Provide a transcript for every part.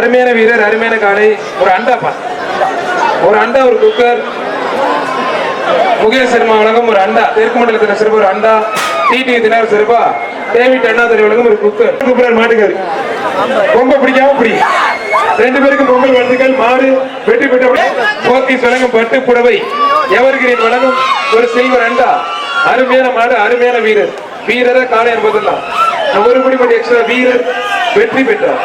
அருமையான வீரர் அருமையான காலை ஒரு அண்டாப்பா ஒரு அண்டா ஒரு குக்கர். முகேஷ் சர்மா வழங்கும் ஒரு அண்டா. தெற்கு மண்டலத்தின சிறப்பு ஒரு அண்டா. டிடி தினார் சிறப்பா. டேவிட் அண்ணாதுரை வழங்கும் ஒரு குக்கர். குக்கர் மாட்டுக்காரு. ரொம்ப பிடிக்காம பிடி. ரெண்டு பேருக்கும் பொங்கல் வாழ்த்துக்கள் மாடு வெற்றி பெற்ற போக்கீஸ் வழங்கும் பட்டு புடவை. எவர்கிரீன் வழங்கும் ஒரு சில்வர் அண்டா. அருமையான மாடு அருமையான வீரர். வீரரை காலை என்பதெல்லாம். ஒரு படி மட்டும் எக்ஸ்ட்ரா வீரர் வெற்றி பெற்றார்.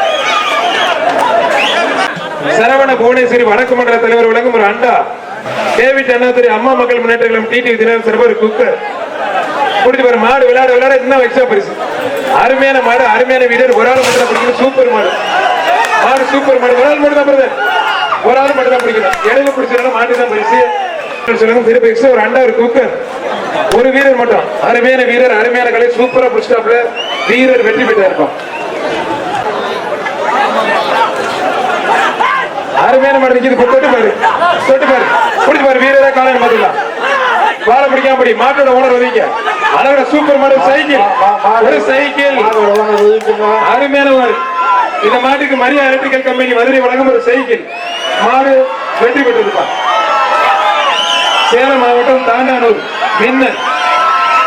சரவண புவனேஸ்வரி வடக்கு மண்டல தலைவர் விளங்கும் ஒரு அண்டா. டேவிட் அண்ணாதுரை அம்மா மக்கள் முன்னேற்ற கழகம் டிடி தினம் சிறப்பு குக்கர் குடிச்சு பாரு மாடு விளையாட விளையாட இன்னும் எக்ஸ்ட்ரா பரிசு. அருமையான மாடு அருமையான வீரர். ஒரு ஆள் மட்டும் தான் பிடிக்கணும் சூப்பர் மாடு. மாடு சூப்பர் மாடு. ஒரு ஆள் மட்டும் தான் பிரதர் ஒரு ஆள் மட்டும் தான் பிடிக்கணும். இடையில பிடிச்சதுனால மாட்டு தான் பரிசு. சொல்லுங்க திருப்பி எக்ஸ்ட்ரா ஒரு அண்டா ஒரு குக்கர் ஒரு வீரர் மட்டும். அருமையான வீரர் அருமையான கலை சூப்பரா பிடிச்சிட்டாப்ல வீரர் வெற்றி பெற்றா இருக்கும் அருமையான மாடு நிக்குது. தொட்டு பாரு. தொட்டு பாரு. பிடிச்சு பாரு. வீரரா காலையில பாத்துக்கலாம் வாழை பிடிக்காம படி மாட்டோட ஓனர் ஒதுங்க அழகா சூப்பர் மாடு சைக்கிள். ஒரு சைக்கிள். அருமையான மாடு. இந்த மாட்டுக்கு மரியா எலக்ட்ரிக்கல் கம்பெனி மதுரை வழங்கும் ஒரு சைக்கிள். மாடு வெற்றி பெற்றிருப்பா. சேலம் மாவட்டம் தாண்டானூர் மின்னல்.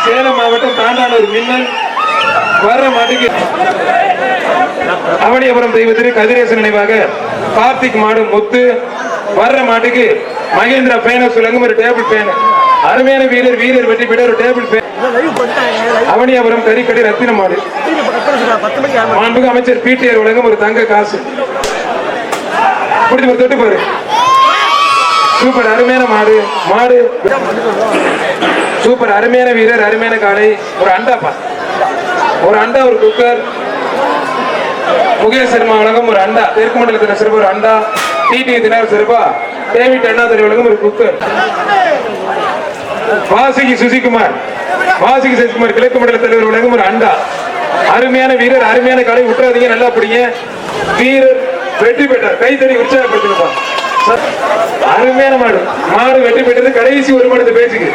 சேலம் மாவட்டம் தாண்டானூர் மின்னல். வர்ற மாட்டுக்கு. அவனியபுரம் தெய்வத்திற்கு கதிரேசன் நினைவாக கார்த்திக் மாடு முத்து வர்ற மாட்டுக்கு மகேந்திரா பேன சொல்லுங்க ஒரு டேபிள் பேன் அருமையான வீரர் வீரர் வெற்றி பெற்ற ஒரு டேபிள் பேன் அவனியாபுரம் கறிக்கடை ரத்தின மாடு. மாண்புக்கு அமைச்சர் பிடிஆர் வழங்கும் ஒரு தங்க காசு. பிடிச்சு தொட்டு பாரு. சூப்பர் அருமையான மாடு. மாடு. சூப்பர் அருமையான வீரர் அருமையான காலை ஒரு அண்டாப்பா ஒரு அண்டா ஒரு குக்கர் முகேஷ் சர்மா வழங்கும் ஒரு அண்டா தெற்கு மண்டலத்தின சிறப்பு ஒரு அண்டா டிடி தினர் சிறப்பா டேவிட் அண்ணாதுரை வழங்கும் ஒரு புக்கு. வாசுகி சுசிகுமார் வாசுகி சசிகுமார் கிழக்கு மண்டல தலைவர் வழங்கும் ஒரு அண்டா. அருமையான வீரர் அருமையான கலை விட்டுறாதீங்க நல்லா பிடிங்க. வீரர் வெற்றி பெற்றார். கைத்தறி உற்சாகப்படுத்திருப்பா அருமையான மாடு. மாடு வெற்றி பெற்றது கடைசி ஒரு மணி பேச்சுக்கு.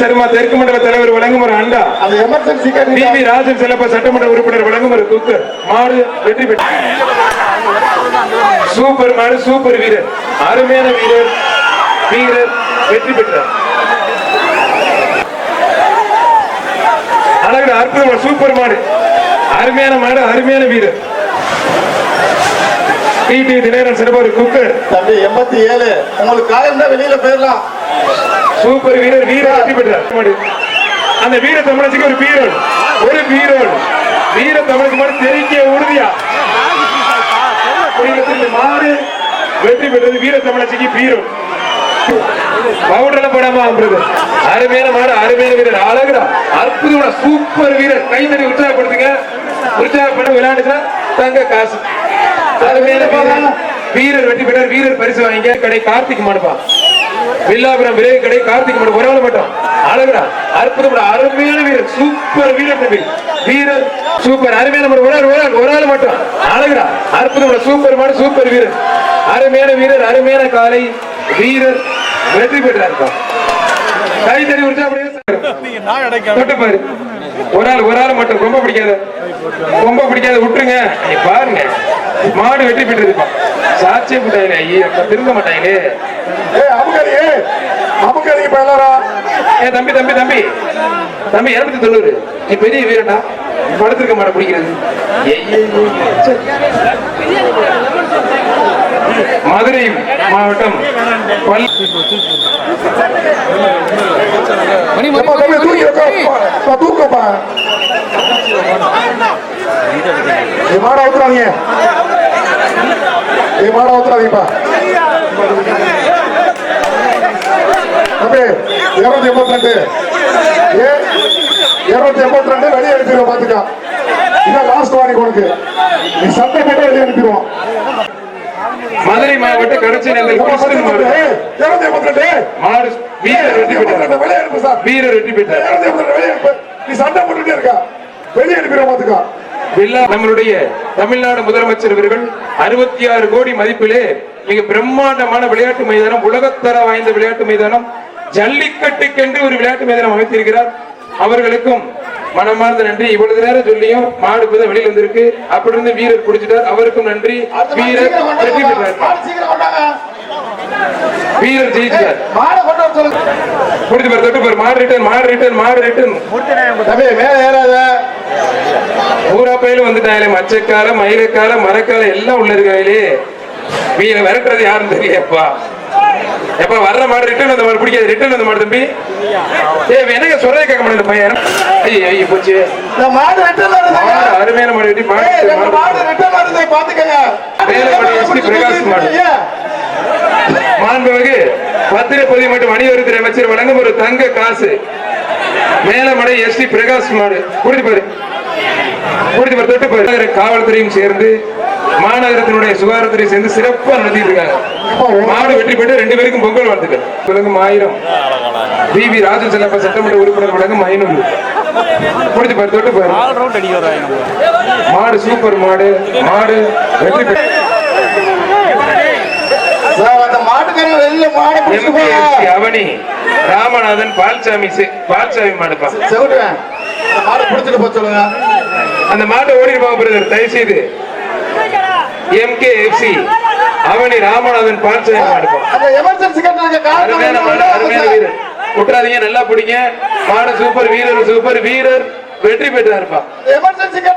சர்மா தெற்கு மண்டல தலைவர் வழங்கும் ஒரு அண்டா அந்த எமர்ஜென்சி டிவி ராஜன் செல்லப்பா சட்டமன்ற உறுப்பினர் வழங்கும் ஒரு குக்கர் மாடு வெற்றி பெற்ற சூப்பர் மாடு சூப்பர் வீரர். அருமையான வீரர் வீரர் வெற்றி பெற்றார். அழகு அற்புதமான சூப்பர் மாடு. அருமையான மாடு அருமையான வீரர். டிடி தம்பி எண்பத்தி ஏழு. உங்களுக்கு காயம் தான் வெளியில போயிடலாம் சூப்பர் வீரர் வீரர் வெற்றி பெற்றார். அந்த வீர தமிழச்சிக்கு ஒரு வீரன் ஒரு வீரன் வீர தமிழுக்கு மட்டும் தெரிக்க உறுதியா. மாறு. வெற்றி பெற்றது வீர தமிழச்சிக்கு வீரன் பவுடர்ல போடாம பிரதர் அருமையான மாடு அருமையான வீரர். அழகுடா. அற்புதமான சூப்பர் வீரர். கை தண்ணி உற்சாகப்படுத்துங்க. உற்சாகப்பட விளையாண்டுச்சுன்னா தங்க காசு. வீரர் வீரர் வெற்றி பெற்றார். வீரர் பரிசு வாங்கிங்க கடை கார்த்திக் மனுப்பா வில்லாபுரம் விரைவு கடை கார்த்திக் மனு ஒரு ஆள் மட்டும். அழகுடா. அற்புதம் அருமையான வீரர். சூப்பர் வீரர் தம்பி வீரர் சூப்பர். அருமையான ஒரு ஆள் ஒரு ஆள் ஒரு ஆள் மட்டும். அழகுடா. அற்புதம் சூப்பர் மாடு சூப்பர் வீரர். அருமையான வீரர் அருமையான காலை. வீரர் வெற்றி பெற்றார் கை தறி உற்சாக தொட்டு பாரு. ஒரு ஆள் ஒரு ஆள் மட்டும். ரொம்ப பிடிக்காத. ரொம்ப பிடிக்காத. விட்டுருங்க. பாருங்க. மாடு வெற்றி பெற்றிருப்பா சாட்சியே போட்டாங்களே ஐயா திரும்ப மாட்டாங்களே ஏ அமுக்கறி அமுக்கறி இப்ப எல்லாரும் ஏ தம்பி தம்பி தம்பி. தம்பி இருநூத்தி தொண்ணூறு. நீ பெரிய வீரனா? படுத்திருக்க மாட்ட பிடிக்கிறது. மதுரை மாவட்டம் தூக்கப்பா ஊத்துறாதீங்க நீ மாட ஊத்துறாதீங்கப்பா தம்பி இருநூத்தி எண்பத்தி ரெண்டு ஏ இருநூத்தி எண்பத்தி ரெண்டு வெளியே அனுப்பிடுவோம் பாத்துக்கா இதான் லாஸ்ட் வார்னிங் உனக்கு நீ சட்டை போட்டு வெளியே அனுப்பிடுவோம் மதுரை மாவட்டம் கடைசி மாடு வீரர் வெற்றி பெற்றார். வீரர் வெற்றி பெற்றார். நீ சண்டை போட்டுட்டே இருக்கா? வெளியே அனுப்பிடுவோம் பாத்துக்கா நம்மளுடைய தமிழ்நாடு முதலமைச்சர் அவர்கள் அறுபத்தி ஆறு கோடி மதிப்பிலே மிக பிரம்மாண்டமான விளையாட்டு மைதானம் உலகத்தர வாய்ந்த விளையாட்டு மைதானம் ஜல்லிக்கட்டுக்கென்று ஒரு விளையாட்டு மைதானம் அமைத்திருக்கிறார். அவர்களுக்கும் மனமார்ந்த நன்றி. இவ்வளவு நேரம் சொல்லியும் மாடு இப்பதான் வெளியில வந்திருக்கு. அப்படி இருந்து வீரர் பிடிச்சிட்டார் அவருக்கும் நன்றி. வீரர். வெற்றி பெற்றார். வீரர் ஜெயிச்சிட்டார் மாடை பாரு தொட்டு பாரு. மாடு ரிட்டர்ன் மாடு ரிட்டர்ன் மாடு ரிட்டர்ன் தம்பி, மேல ஏறாத. பூரா பயிலும் வந்துட்டாங்களே மச்சக்கால மயிலக்கால மரக்கால எல்லாம் உள்ள இருக்காங்களே வீர விரட்டுறது யாரும் தெரியப்பா எப்ப வர்ற மாடு ரிட்டர்ன் அந்த மாடு பிடிக்காது. ரிட்டர்ன் அந்த மாடு தம்பி. ஏ எனக்கு சொல்றதை கேட்க மாட்டேன் பையன். ஐயோ ஐயோ போச்சு. இந்த மாடு. மாடு அருமையான மாடு வெட்டி மாடு மாடு return வருது, பாத்துக்கங்க. எஸ்பி பிரகாஷ் மாடு. மாண்புமிகு பத்திரப்பதிவு மற்றும் வணிகத்துறை அமைச்சர் வழங்கும் ஒரு தங்க காசு. மேலமடை எஸ் டி பிரகாஷ் மாடு குடித்து பாரு குடித்து பாரு தொட்டு பாரு நகர காவல்துறையும் சேர்ந்து மாநகரத்தினுடைய சுகாதாரத்துறை சேர்ந்து சிறப்பா நடத்திட்டு இருக்காங்க. மாடு வெற்றி பெற்று ரெண்டு பேருக்கும் பொங்கல் வாழ்த்துக்கள். வழங்கும் ஆயிரம் வி வி. ராஜன் செல்லப்பா சட்டமன்ற உறுப்பினர் வழங்கும் ஐநூறு. குடித்து பாரு தொட்டு பாரு மாடு சூப்பர் மாடு மாடு வெற்றி பெற்று சார், அந்த மாடை அவனி ராமநாதன் பால்சாமி பால்சாமி மாடுப்பா. அந்த மாடை பிடிச்சிட்டு போக சொல்லுங்க. அந்த மாட்டை ஓடி போக பிரதர் தயவு செய்து அவனி ராமநாதன் பால்சாமி மாடுப்பா அந்த அருமையான மாடு? அருமையான வீரர். விட்டுறாதீங்க நல்லா பிடிங்க. மாடு சூப்பர் வீரர் சூப்பர் வீரர். வெற்றி பெற்றாருப்பா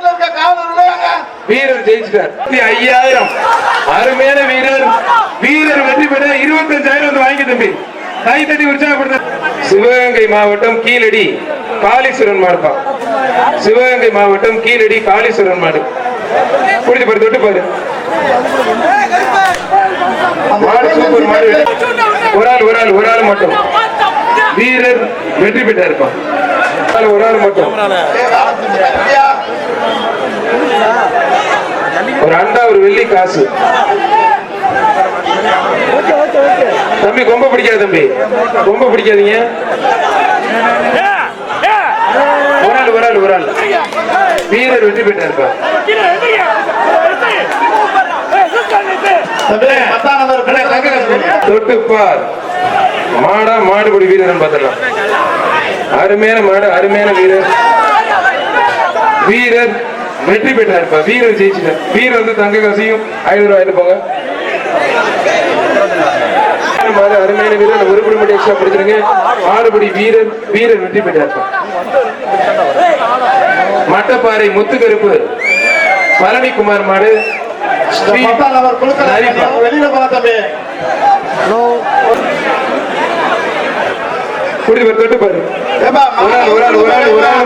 இருக்க காவலர் இல்லையாங்க? வீரர் ஜெயிச்சிட்டார். ஐயாயிரம். அருமையான வீரர். வீரர் இருபத்தஞ்சாயிரம் வந்து வாங்கி தம்பி. தாய் தட்டி உற்சாகப்படுத்த. சிவகங்கை மாவட்டம் கீழடி காளீஸ்வரன் மாடுப்பா சிவகங்கை மாவட்டம் கீழடி காளீஸ்வரன் மாடு. குடிச்சு பாரு தொட்டு பாரு. மாடு சூப்பர் மாடு. ஒரு ஆள் ஒரு ஆள் ஒரு ஆள் மட்டும். வீரர் வெற்றி பெற்றா இருப்பான் ஆள் ஒரு ஆள் மட்டும். ஒரு அண்டா ஒரு வெள்ளி காசு. தம்பி கொம்ப பிடிக்காது தம்பி. கொம்ப பிடிக்காதீங்க. ஒரு ஆள் ஒரு ஆள் ஒரு ஆள். வீரர் வெற்றி பெற்றாருப்பா. தம்பி, பத்தாம் நம்பர் பிள்ளை தொட்டு பார் மாடா மாடுபடி வீரன் பார்த்தலாம் அருமையான மாடு அருமையான வீரர். வீரர் வெற்றி பெற்றாருப்பா. வீரர் ஜெயிச்சிட்டார். வீரர் வந்து தங்க காசையும் ஐநூறு ரூபாய் போங்க மாடு அருமையான வீரர் ஒரு குடி மட்டும் எக்ஸ்ட்ரா பிடிச்சிருங்க மாடுபடி வீரர் வீரர் வெற்றி பெற்றாருப்பா மட்டப்பாறை முத்துக்கருப்பு பழனிக்குமார் மாடு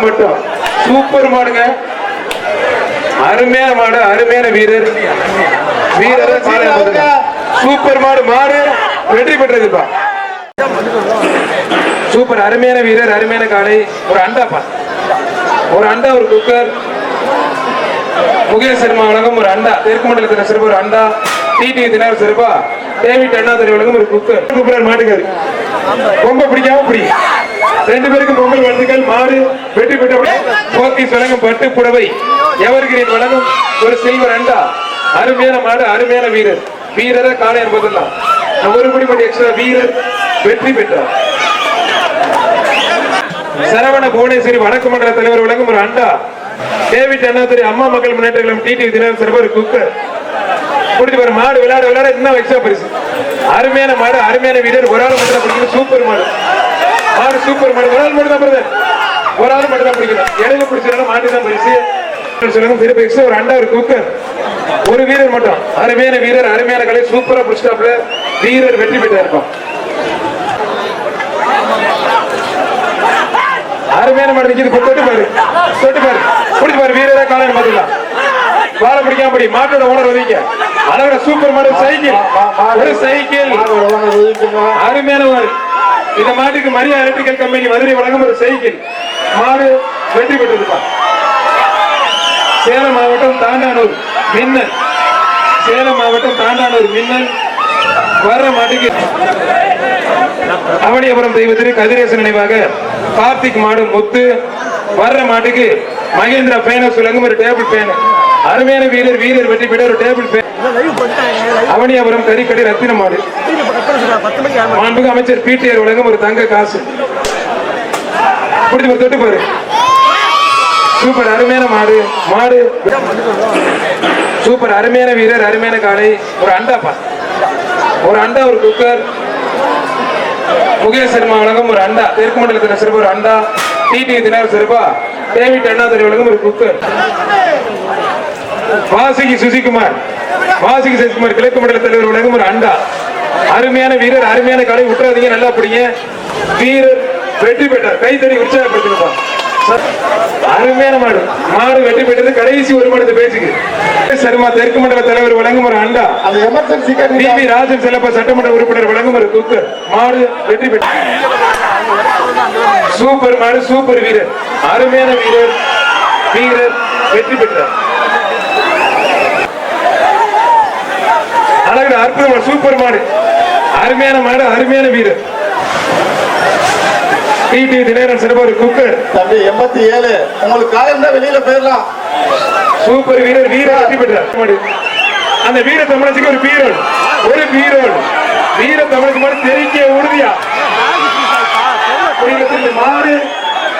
மட்டும். சூப்பர் மாடுங்க. அருமையான மாடு அருமையான வீரர். வீரர். சூப்பர் மாடு மாடு. வெற்றி பெற்றதுப்பா சூப்பர். அருமையான வீரர் அருமையான காளை. ஒரு அண்டாப்பா ஒரு அண்டா ஒரு குக்கர். முகேஷ் சர்மா வழங்கும் ஒரு அண்டா. தெற்கு மண்டலத்தின சிறப்பு ஒரு அண்டா. டிடி தினார் சிறப்பா. டேவிட் அண்ணாதுரை வழங்கும் ஒரு குக்கர். குக்கர் மாட்டுக்காரு. ரொம்ப பிடிக்காம பிடி. ரெண்டு பேருக்கும் பொங்கல் வாழ்த்துக்கள். மாடு வெற்றி பெற்ற போக்கீஸ் வழங்கும் பட்டு புடவை. எவர்கிரீன் வழங்கும் ஒரு சில்வர் அண்டா. அருமையான மாடு அருமையான வீரர். வீரரை காலை என்பதெல்லாம். ஒரு குடி மட்டும் எக்ஸ்ட்ரா வீரர் வெற்றி பெற்றார். சரவண புவனேஸ்வரி வடக்கு மண்டல தலைவர் வழங்கும் ஒரு அண்டா. டேவிட் அண்ணாதுரை அம்மா மக்கள் முன்னேற்ற கழகம் டிடி தினம் சிறப்பு குக்கர் குடிச்சு பாரு மாடு விளையாட விளையாட இன்னும் எக்ஸ்ட்ரா பரிசு. அருமையான மாடு அருமையான வீரர். ஒரு ஆள் மட்டும் தான் பிடிக்கணும் சூப்பர் மாடு. மாடு சூப்பர் மாடு. ஒரு ஆள் மட்டும் தான் பிரதர் ஒரு ஆள் மட்டும் தான் பிடிக்கணும். இடையில பிடிச்சிருந்தா மாட்டு தான் பரிசு. சொல்லுங்க சிறப்பு எக்ஸ்ட்ரா ஒரு அண்டா ஒரு குக்கர் ஒரு வீரர் மட்டும். அருமையான வீரர் அருமையான கலை சூப்பரா பிடிச்சிட்டாப்ல வீரர் வெற்றி பெற்றா இருப்பான் அருமையான மாடு தொட்டு பாரு. தொட்டு பாரு. பிடிச்சு பாரு வீரரா காலையில் பாத்துக்கலாம் வாழ பிடிக்காம படி மாட்டோட ஓனர் வதீங்க அளவுல சூப்பர் மாடு சைக்கிள். ஒரு சைக்கிள். அருமையான மாடு இந்த மாட்டுக்கு மரியா எலக்ட்ரிக்கல் கம்பெனி மதுரை வழங்கும் ஒரு சைக்கிள். மாடு வெற்றி பெற்றிருப்பா சேலம் மாவட்டம் தாண்டானூர் மின்னல். சேலம் மாவட்டம் தாண்டானூர் மின்னல். வர்ற மாட்டுக்கு அவனியபுரம் தெய்வத்திற்கு கதிரேசன் நினைவாக கார்த்திக் மாடு முத்து வர்ற மாட்டுக்கு மகேந்திரா பேன விளங்கும் ஒரு டேபிள் பேன். அருமையான வீரர் வீரர் வெற்றி பெற்ற ஒரு டேபிள் பேன். அவனியாபுரம் கறிக்கடை ரத்தின மாடு. மாண்புக்கு அமைச்சர் பிடிஆர் வழங்கும் ஒரு தங்க காசு. பிடிச்சி தொட்டு பாரு. சூப்பர் அருமையான மாடு. மாடு. சூப்பர் அருமையான வீரர் அருமையான காளை. ஒரு அண்டாப்பா. ஒரு அண்டா ஒரு குக்கர். முகேஷ் சர்மா வழங்கும் ஒரு அண்டா. தெற்கு மண்டலத்தின சிறப்பு ஒரு அண்டா. டிடி தினர் சிறப்பா. டேவிட் அண்ணாதுரை வழங்கும் ஒரு குக்கர். வாசுகி சுசிகுமார். வாசுகி சசிகுமார் கிழக்கு மண்டல தலைவர் வழங்கும் ஒரு அண்டா. அருமையான வீரர் அருமையான காலை விட்டுறாதீங்க நல்லா பிடிங்க. வீரர் வெற்றி பெற்றார். கைத்தறி உற்சாகப்படுத்திருப்பா அருமையான மாடு. மாடு வெற்றி பெற்றது கடைசி ஒரு மணி பேச்சுக்கு. சர்மா தெற்கு மண்டல தலைவர் வழங்கும் ஒரு அண்டா. அது emergency T V Rajan Chellappa சட்டமன்ற உறுப்பினர் வழங்கும் ஒரு குக்கர் மாடு வெற்றி பெற்ற சூப்பர் மாடு சூப்பர் வீரர். அருமையான வீரர் வீரர் வெற்றி பெற்றார். அழகு அற்புதமான சூப்பர் மாடு. அருமையான மாடு அருமையான வீரர். டிடி தம்பி எண்பத்தி ஏழு. உங்களுக்கு காயம் தான் வெளியில போயிடலாம். சூப்பர் வீரர் வீரர் வெற்றி பெற்றார். அந்த வீர தமிழச்சிக்கு ஒரு பீரோல். ஒரு பீரோல். வீர தமிழச்சி மாடு தெரிக்க உறுதியா?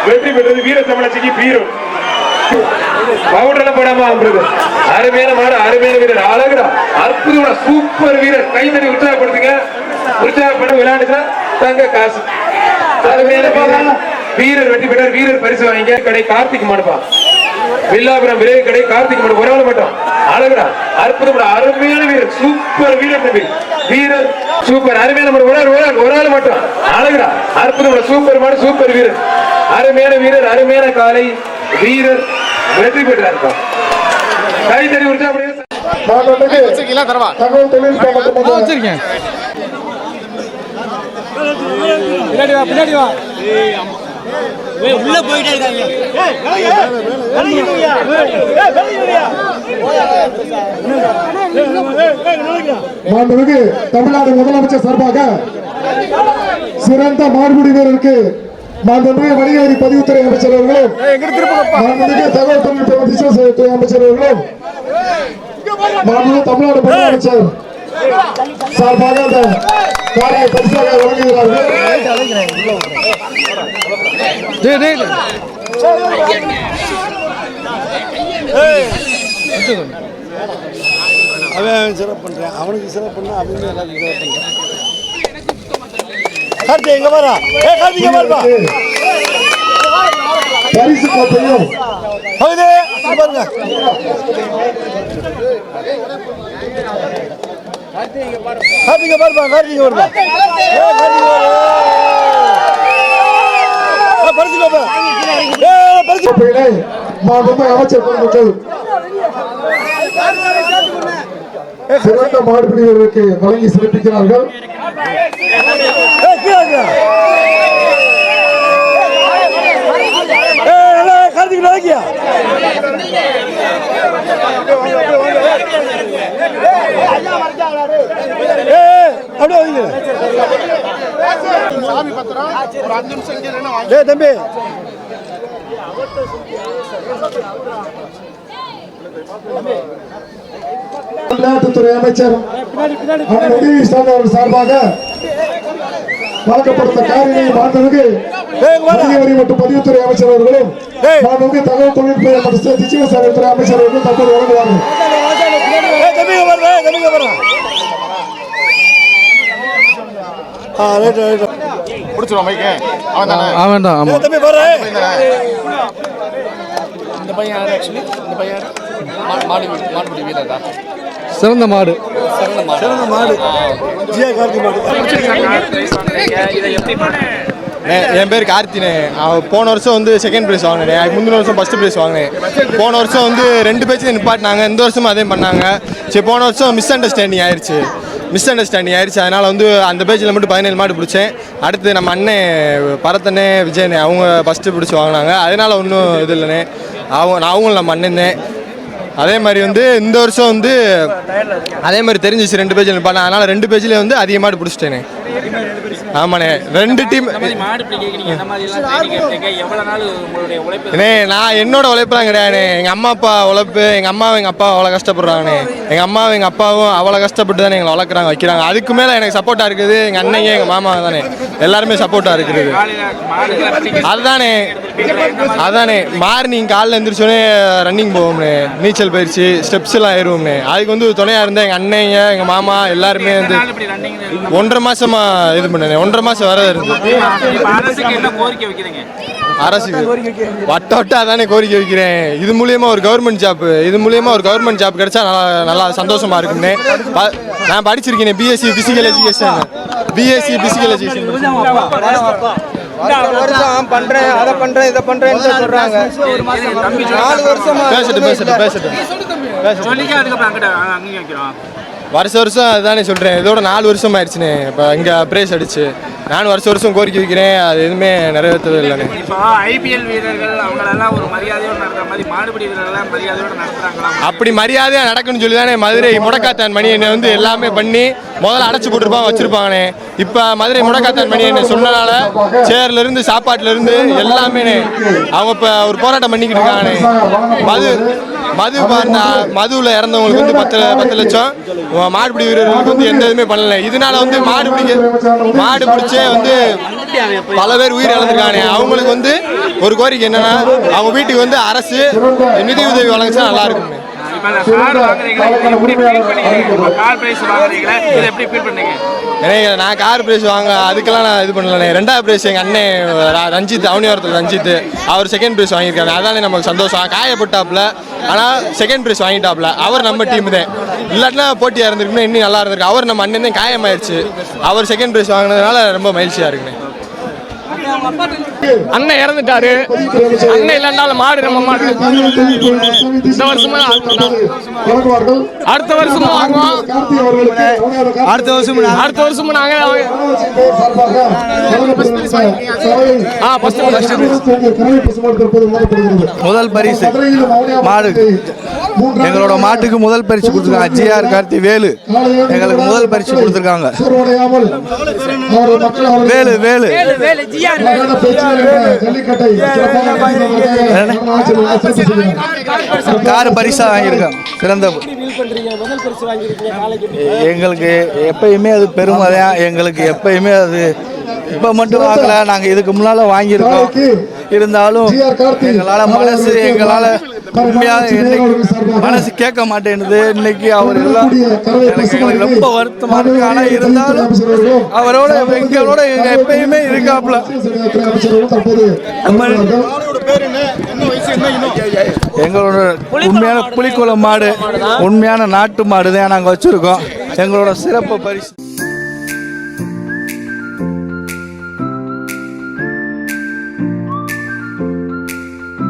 வெற்றி பெற்றது வீர தமிழச்சிக்கு பீரோல். பவுடர்ல போடாம அருமையான மாடு அருமையான வீரர். அழகுடா. அற்புதமான சூப்பர் வீரர். கைத்தறி உற்சாகப்படுத்துங்க. உற்சாகப்பட்டு விளையாண்டுச்சுன்னா தங்க காசு. வீரர் வீரர் வெற்றி பெற்றார். வீரர் பரிசு வாங்கிங்க கடை கார்த்திக் மாடுப்பா வில்லாபுரம் விரைவு கடை கார்த்திக் மாடு. ஒரு ஆள் மட்டும். அழகுடா. அற்புதமான அருமையான வீரர். சூப்பர் வீரர் தம்பி. வீரர் சூப்பர் அருமையான ஒரு ஆள் ஒரு ஆள் ஒரு ஆள் மட்டும். அழகுடா. அற்புதமான சூப்பர் மாடு சூப்பர் வீரர். அருமையான வீரர் அருமையான காலை. வீரர் வெற்றி பெற்றார் கைத்தறி வந்து தகவல் தொழில்நுட்ப மற்றும் வச்சிருக்கேன். பின்னாடி வா பின்னாடி வா. உள்ள போயிட்டே இருக்காங்க. மாண்புமிகு தமிழ்நாடு முதலமைச்சர் சார்பாக சிறந்த மாடுபிடி வீரருக்கு மாண்புமிகு பதிவுத்துறை அமைச்சர் அவர்களும் மாண்புமிகு தகவல் தொழில்நுட்ப அமைச்சர் அவர்களும் மாண்புமிகு தமிழ்நாடு முதலமைச்சர் சார்பாக அந்த காரியை பரிசாக வழங்குகிறார்கள் அவன் சிறப்பு பண்றேன் அவனுக்கு சிறப்பு பண்ண அப்படின்னு எல்லாத்துக்கும் சிறப்பு பண்றேன் கார்த்தி எங்க ஏ கார்த்தி இங்க பாருப்பா பரிசு கோப்பையும் பாருங்க கார்த்தி இங்க பாருப்பா. கார்த்தி இங்க பாருப்பா. ஏ கார்த்தி இங்க பாரு. ஏ, பரிசு கோப்பை ஏ பரிசு கோப்பையினை மாண்புமிகு அமைச்சர் பெருமக்கள் சிறந்த மாடுபிடி வீரருக்கு வழங்கி சிறப்பிக்கிறார்கள். கார்த்திக் நாக்கியா ஏ அப்படியே தம்பி விளையாட்டுத்துறை அமைச்சர் சார்பாக வழங்கப்படுத்த காரியை மாண்புமிகு வணிக வரி மற்றும் பதிவுத்துறை அமைச்சர் அவர்களும். மாண்புமிகு தகவல் தொழில்நுட்ப மற்றும் திச்சிவ சேவைத்துறை அமைச்சர் அவர்களும் தற்போது வழங்குவார்கள் ஏ தம்பிங்க பாருங்க ஏ தம்பிங்க பாருங்க. ஆ ரைட் ரைட் பிடிச்சிருவோம் மைக்கு அவன் தானே? அவன் தான் ஏ ஆமா தம்பி பாரு. இந்த பையன் யாரு ஆக்சுவலி இந்த பையன் மாடு மாடுபிடி வீரர் தான் சிறந்த மாடு. சிறந்த மாடு. சிறந்த மாடு. ஜியா கார்த்தி மாடு. என் பேர் கார்த்தினே. அவன் போன வருஷம் வந்து செகண்ட் ப்ரைஸ் வாங்கினேன். முந்தின வருஷம் ஃபஸ்ட்டு ப்ரைஸ் வாங்கினேன். போன வருஷம் வந்து ரெண்டு பேச்சு நிப்பாட்டினாங்க. இந்த வருஷமும் அதே பண்ணாங்க. சரி போன வருஷம் மிஸ் அண்டர்ஸ்டாண்டிங் ஆயிடுச்சு மிஸ் அண்டர்ஸ்டாண்டிங் ஆயிடுச்சு அதனால் வந்து அந்த பேஜில் மட்டும் பதினேழு மாடு பிடிச்சேன். அடுத்து நம்ம அண்ணன் பரத்தண்ணே விஜயனே அவங்க ஃபஸ்ட்டு பிடிச்சி வாங்கினாங்க. அதனால் ஒன்றும் இது இல்லைண்ணே. அவங்க நான் அவங்களும் நம்ம அண்ணன்னேன் அதே மாதிரி வந்து இந்த வருஷம் வந்து அதே மாதிரி தெரிஞ்சிச்சு. ரெண்டு பேஜில் நிப்பாட்டினேன் அதனால் ரெண்டு பேஜ்லேயே வந்து அதிகமாக பிடிச்சிட்டேனே. ஆமாண்ணே ரெண்டு டீம் அண்ணே நான் என்னோட உழைப்புலாம் கிடையாதுண்ணே. எங்கள் அம்மா அப்பா உழைப்பு எங்கள் அம்மாவும் எங்கள் அப்பாவும் அவ்வளோ கஷ்டப்படுறாங்கண்ணே. எங்கள் அம்மாவும் எங்கள் அப்பாவும் அவ்வளோ கஷ்டப்பட்டு தானே எங்களை வளர்க்குறாங்க வைக்கிறாங்க. அதுக்கு மேலே எனக்கு சப்போர்ட்டாக இருக்குது. எங்கள் அண்ணங்க எங்கள் மாமா தானே. எல்லாருமே சப்போர்ட்டாக இருக்குது. அதுதானே அதானே மார்னிங் காலைல எந்திரிச்சோடனே ரன்னிங் போவோம்னே நீச்சல் பயிற்சி ஸ்டெப்ஸ் எல்லாம் ஏறுவோம்னே அதுக்கு வந்து துணையாக இருந்த எங்கள் அண்ணங்க எங்கள் மாமா எல்லாருமே வந்து ஒன்றரை மாசமா இது பண்ணேன் ஒன்றரை மாசம் வர இருந்து இப்ப அரசுக்கு வட்ட வட்ட அதானே கோரிக்கை வைக்கிறேன். இது மூலியமா ஒரு கவர்மெண்ட் ஜாப் இது மூலியமா ஒரு கவர்மெண்ட் ஜாப் கிடைச்சா நல்லா நல்லா சந்தோஷமா இருக்கும்னே. ப- நான் படிச்சிருக்கேன் BSc physical education BSc physical education வருஷம் பண்றேன் அதை பண்றேன் இதை பண்றேன்னு சொல்றாங்க. நாலு வருஷமா பேசட்டும் பேசட்டும் பேசட்டும். சொல்லிக்க வைக்கிறோம் வருஷம் அதுதானே சொல்கிறேன் இதோட நாலு வருஷம் ஆயிடுச்சுண்ணே இப்போ இங்கே பிரேஸ் அடிச்சு. நானும் வருஷம் வருஷம் கோரிக்கை வைக்கிறேன். அது எதுவுமே நிறைவேற்றவே இல்லைண்ணே இப்போ ஐபிஎல் வீரர்கள் அவங்களெல்லாம் ஒரு மரியாதையோடு நடக்கிற மாதிரி மாடுபிடி வீரர்கள்லாம் மரியாதையோடு நடத்துறாங்களா? அப்படி மரியாதையாக நடக்கும்னு சொல்லி தானே மதுரை முடக்காத்தான் மணி என்னை வந்து எல்லாமே பண்ணி முதல்ல அடைச்சி போட்டிருப்பாங்க வச்சிருப்பாங்கண்ணே இப்போ மதுரை முடக்காத்தான் மணி என்ன சொன்னனால சேர்ல இருந்து சாப்பாட்டுல இருந்து எல்லாமே அவங்க இப்போ ஒரு போராட்டம் பண்ணிக்கிட்டு இருக்காங்கண்ணே மது மது பாருங்க மதுவில் இறந்தவங்களுக்கு வந்து பத்து பத்து லட்சம். மாடுபிடி வீரர்களுக்கு வந்து எந்த இதுவுமே பண்ணல. இதனால வந்து மாடு பிடிக்க மாடு பிடிச்சே வந்து பல பேர் உயிர் இழந்திருக்காங்க அவங்களுக்கு வந்து ஒரு கோரிக்கை என்னன்னா அவங்க வீட்டுக்கு வந்து அரசு நிதி உதவி வழங்கிச்சா நல்லா இருக்குமே நான் கார் பிரைஸ் வாங்க அதுக்கெல்லாம் நான் இது பண்ணலண்ணே. ரெண்டாவது பிரைஸ் எங்கள் அண்ணன் ரஞ்சித் அவனியாரத்தில் ரஞ்சித். அவர் செகண்ட் பிரைஸ் வாங்கியிருக்காரு. அதானே நமக்கு சந்தோஷம். காயப்பட்டாப்புல. ஆனால் செகண்ட் பிரைஸ் வாங்கிட்டாப்புல. அவர் நம்ம டீம் தான். இல்லாட்டினா போட்டியாக இருந்திருக்குன்னா இன்னும் நல்லா இருந்திருக்கு. அவர் நம்ம அண்ணன் தான் காயமாயிருச்சு. அவர் செகண்ட் பிரைஸ் வாங்கினதுனால ரொம்ப மகிழ்ச்சியாக இருக்குண்ணே. அண்ணன் இறந்துட்டாரு. அண்ணன் இல்லைன்னாலும் மாடு நம்ம மாடு. இந்த வருஷமா அடுத்த வருஷமும் வாங்குவோம் அடுத்த வருஷம் அடுத்த வருஷமும் நாங்க முதல் பரிசு. மாடு. எங்களோட மாட்டுக்கு முதல் பரிசு கொடுத்துருக்காங்க. ஜிஆர் கார்த்தி வேலு. எங்களுக்கு முதல் பரிசு கொடுத்துருக்காங்க. வேலு வேலு. கார் பரிசா வாங்கியிருக்கோம் சிறந்த எங்களுக்கு எப்பயுமே அது பெருமைதான் எங்களுக்கு எப்பயுமே அது இப்போ மட்டும் வாங்கல. நாங்கள் இதுக்கு முன்னால் வாங்கியிருக்கோம். இருந்தாலும் எங்களால் மனசு எங்களால் உண்மையாக இன்னைக்கு மனசு கேட்க மாட்டேன்னுது. இன்னைக்கு அவர் எல்லாம் எனக்கு எங்களுக்கு ரொம்ப வருத்தமாக இருக்கு. ஆனால் இருந்தாலும் அவரோட எங்களோட எப்பயுமே இருக்காப்புல எங்களோட உண்மையான புலிக்குளம் மாடு. உண்மையான நாட்டு மாடு தான் நாங்கள் வச்சுருக்கோம். எங்களோட சிறப்பு பரிசு.